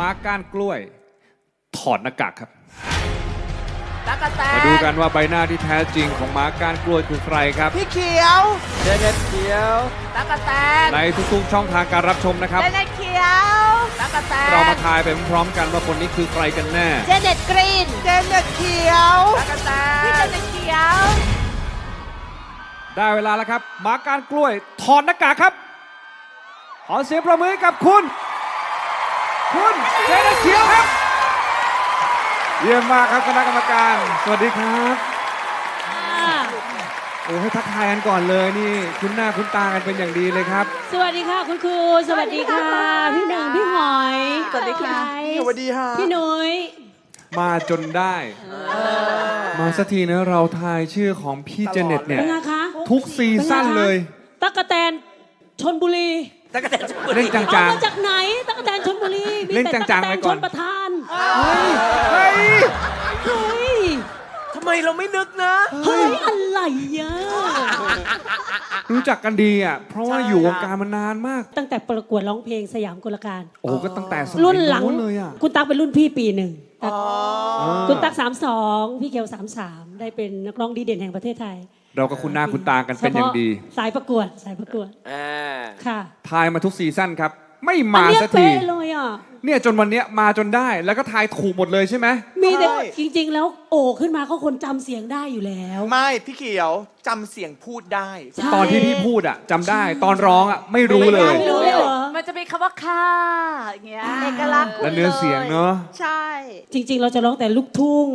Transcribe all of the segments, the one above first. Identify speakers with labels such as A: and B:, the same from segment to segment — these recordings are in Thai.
A: ม้าก้านกล้วย ถอดหน้ากากครับ
B: ตั๊กแตน
A: มาดูกันว่าใบหน้าที่แท้จริงของม้าก้านกล้วยคือใครครับ
B: พี่เขียว
C: เจเน็ตเขียว
B: ตั๊กแตน
A: ในทุกๆช่องทางการรับชมนะครับ
B: เจเน็ตเขียวตั๊กแตน
A: เรามาทายไปพร้อมๆกันว่าคนนี้คือใครกันแน่
B: เจเน็ตกรีนเจเน็ตเขียวตั๊กแตนพี่เจเน็ตเขียว
A: ได้เวลาแล้วครับม้าก้านกล้วยถอดหน้ากากครับ ขอเสียงประมือให้กับคุณ คุณเจเนตเขียวครับ เยี่ยมมากครับคณะกรรมการ สวัสดีครับโอ้ให้ทักทายกันก่อนเลยนี่คุณหน้าคุณตากันเป็นอย่างดีเลยครับ
D: สวัสดีค่ะคุณครู สวัสดีค่ะ พี่หนึ่งพี่หอย
B: สวัสดีค่ะ
D: พี่
C: สวัสดีค่ะ
D: พี่หนุ้ย
A: มาจนได้ มาสักทีนะเราทายชื่อของพี่เจเน็ตเนี่ย
D: เป็นไงคะ
A: ทุกซีซั่นเลย
D: ตั๊กแตนชนบุรี
C: ตั๊กแตนชลบุรี
A: เล่นจ
D: เอาา
A: ง
D: มาจากไหนตั๊กแตนชนบุรีมี
A: เล่น
D: แต่
A: จังๆ
D: ตั๊
A: ไว้
D: แตน
A: ก่
D: ช
A: อน
D: นประทาน
A: ๆเฮ้ย
D: เฮ้ย
C: ทำไมเราไม่นึกนะ
D: เฮ้ยอะไรอะ
A: รู้จักกันดีอะ เพราะว่า
C: ใช่
A: อยู่วง
C: ค่ะ
A: การมานานมาก
D: ตั้งแต่ประกวดร้องเพลงสยามกลการ
A: โอ้โหก็ตั้งแต่สมัย
D: รุ่นหลัง
A: โน้นเลยอะ
D: คุณตั๊กเป็นรุ่นพี่ปีหนึ่งตั๊ก
A: อ่า
D: คุณตั๊กสามสองพี่เกียวสามสามได้เป็นนักร้องดีเด่นแห่งประเทศไทย
A: เราก็คุณหน้าคุณตากันเป็นอย่างดี
D: ฉพะสายประกวดสายประกวด
C: อ่า
D: ค่ะ
A: ทายมาทุกซีซั่นครับ ไม่
D: อัน
A: มา
D: เนี้ย
A: สักที
D: เป๊ะเลยอะ
A: เนี่ยจนวันเนี้ยมาจนได้แล้วก็ทายถูกหมดเลยใช่ไหม
D: มีแต่
C: ใช่
D: จริง ๆ แล้วโอ่ขึ้นมาก็คนจำเสียงได้อยู่แล้ว
C: ไม่พี่เขียวจำเสียงพูดได้
D: ใช่
A: ตอนที่พี่พูดอะจำได้ตอนร้องอะไม่รู้เลย
D: ไม่รู้เลยเหรอ
B: มันจะมีคำว่าค่าอย่างเงี้ยเอกลักษณ์คุณ
A: และเนื้อเสียงเนอะ
B: ใช่
D: จริง ๆ เราจะร้องแต่ลูกทุ่ง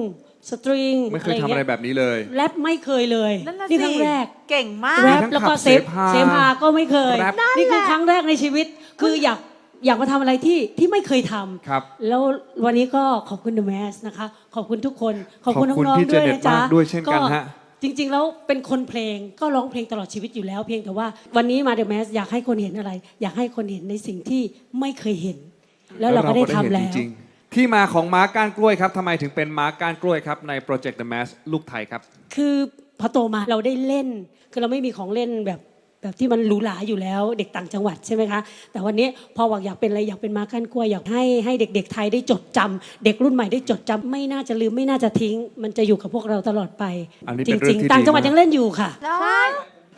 D: สตริง
A: ไม่เคยทำอะไรแบบนี้เลย
D: แรปไม่เคยเลย
B: นั่นน่ะ
D: นี่
B: สิ
D: ครั้งแรก
B: เก่งมาก
D: แรป
A: ทั้ง
D: แล้วก็
A: ขับ
D: เซฟ
A: เสพา
D: เซฟาก็ไม่เคย
A: แรป
D: นี่คือครั้งแรกในชีวิต คืออยากอยากมาทำอะไรที่ที่ไม่เคยทำ
A: ครับ
D: แล้ววันนี้ก็ขอบคุณ The Mask นะคะ ขอบคุณทุกคนขอบคุณ
A: ขอบคุณ
D: น้อง
A: พี่
D: ๆด้วย
A: เจเน็ต
D: นะจ๊ะ
A: มากด้วยเช่นกันฮะ
D: จริง ๆ แล้วเป็นคนเพลงก็ร้องเพลงตลอดชีวิตอยู่แล้วเพียงแต่ว่าวันนี้มา The Mask อยากให้คนเห็นอะไร อยากให้คนเห็นในสิ่งที่ไม่เคยเห็น แล้วเราก็ได้ทำ
A: เห็น
D: แล้ว
A: จริงๆ ที่มาของม้าก้านกล้วยครับทำไมถึงเป็นม้าก้านกล้วยครับในโปรเจกต์ The Mask ลูกไทยครับ
D: คือพอโตมาเราได้เล่น คือเราไม่มีของเล่นแบบแบบที่มันหรูหราอยู่แล้วเด็กต่างจังหวัดใช่ไหมคะแต่วันนี้พอหวังอยากเป็นอะไรอยากเป็นมากั้นกล้วยอยากให้ให้เด็ก ๆ ไทยได้จดจำเด็กรุ่นใหม่ได้จดจำไม่น่าจะลืมไม่น่าจะทิ้ง มันจะอยู่กับพวกเราตลอดไป
A: อันนี้
D: จ
A: เป็นเรื่
D: ริ
A: อง
D: ง
A: ที่
D: ๆต่างจังหวัด
A: ดีมาก
D: ยังเล่นอยู่ค่ะ
B: ใช่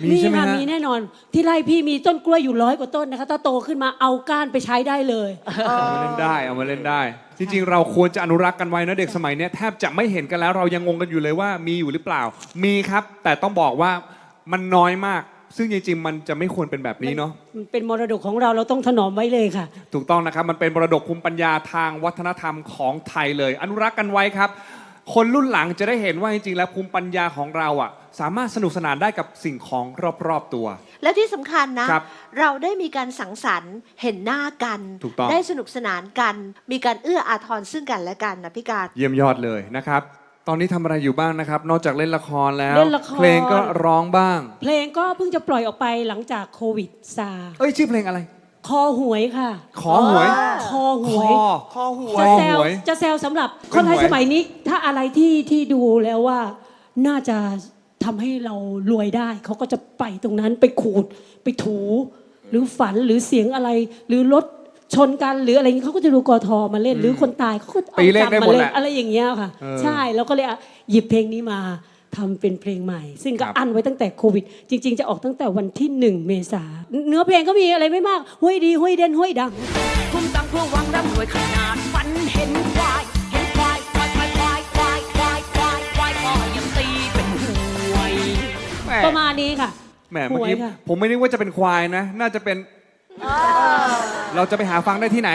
A: มีใช่ไหม
D: ค่ะ
A: ฮะ
D: มีแน่นอน ที่ไร่พี่มีต้นกล้วยอยู่ร้อยกว่าต้นนะคะ ถ้าโตขึ้นมาเอาก้านไปใช้ได้เลย
A: เอามาเล่นได้เอามาเล่นได้ จริงๆ เราควรจะอนุรักษ์กันไว้นะเด็กสมัยเนี้ยแทบจะไม่เห็นกันแล้วเรายังงงกันอยู่เลยว่ามีอยู่หรือเปล่า มีครับ แต่ต้องบอกว่ามันน้อยมาก ซึ่งจริงๆ มันจะไม่ควรเป็นแบบนี้เนาะ
D: มันเป็นมรดกของเราเราต้องถนอมไว้เลยค่ะ
A: ถูกต้องนะครับ มันเป็นมรดกภูมิปัญญาทางวัฒนธรรมของไทยเลย อนุรักษ์กันไว้ครับ คนรุ่นหลังจะได้เห็นว่าจริงๆ แล้วภูมิปัญญาของเราอะ สามารถสนุกสนานได้กับสิ่งของรอบๆตัว
E: และที่สำคัญนะ
A: ครับ
E: เราได้มีการสังสรรค์เห็นหน้ากัน
A: ถูกต้อง
E: ได้สนุกสนานกัน มีการเอื้ออาทรซึ่งกันและกันนะพี่การ
A: เยี่ยมยอดเลยนะครับ ตอนนี้ทำอะไรอยู่บ้างนะครับ นอกจากเล่นละครแล้ว
D: เล่นละคร
A: เพลงก็ร้องบ้าง
D: เพลงก็เพิ่งจะปล่อยออกไปหลังจากโควิดซา
A: เอ้ยชื่อเพลงอะไร
D: คอหวยค่ะ
A: ขอหวย
D: คอห
A: ค
D: ว
A: อย
C: คอหัว
A: ค
D: จะ
A: อ
D: แซ
A: ห
D: ว
A: วย
D: จะแซวสำหรับ
A: เป็น
D: คนไทย
A: หวย
D: สมัยนี้ ถ้าอะไรที่ที่ดูแล้วว่าน่าจะ ทำให้เรารวยได้ เขาก็จะไปตรงนั้นไปขูดไปถู หรือฝันหรือเสียงอะไร หรือรถชนกันหรืออะไรอย่างนี้เขาก็จะดูกอทอมาเล่น หรือคนตายเขาก็เอา
A: ตีเลข
D: จับ
A: ได้
D: มา
A: หมด
D: เล่
A: แห
D: น
A: ละ
D: อะไรอย่างเงี้ยค่ะ
A: เออ
D: ใช่แล้วก็เลยอะหยิบเพลงนี้มาทำเป็นเพลงใหม่ ซึ่งก็
A: ครับ
D: อั้นไว้ตั้งแต่โควิด จริง ๆ จะออกตั้งแต่วันที่หนึ่งเมษาเนื้อเพลงก็มีอะไรไม่มากห้วยดีห้วยเด่นห้วยดัง
F: คุณตั้งเพื่อหวังร่ำรวยขนาดฝันเห็นควาย
D: ประมาณนี้ค่ะ
A: แหมเมื่อกี้
D: หวยค่ะ
A: ผมไม่นึกว่าจะเป็นควายนะ น่าจะเป็น เราจะไปหาฟังได้ที่ไหน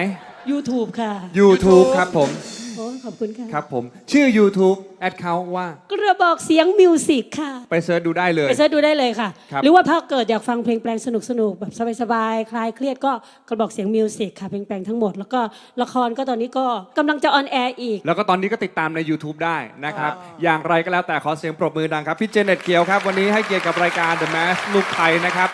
D: YouTube ค่ะ
A: YouTube ครับผม
D: โอ้ขอบคุณค่ะ
A: ครับผมชื่อ YouTube แอดเขาว่า
D: กระบอกเสียงมิวสิกค่ะ
A: ไปเซิร์ชดูได้เลย
D: ไปเสิร์ชดูได้เลยค่ะ
A: ครับ
D: หรือว่าถ้าเกิดอยากฟังเพลงแปลงสนุกสนุกๆแบบสบายๆคลายเครียดก็กระบอกเสียงมิวสิกค่ะเพลงแปลงทั้งหมด แล้วก็ละครก็ตอนนี้ก็กำลังจะออนแอร์อีก
A: แล้วก็ตอนนี้ก็ติดตามใน YouTube ได้นะครับ อย่างไรก็แล้วแต่ขอเสียงปรบมือดังครับ พี่เจเน็ตเกียวครับ วันนี้ให้เกียรติกับรายการ The Mask ลูกไทยนะครับ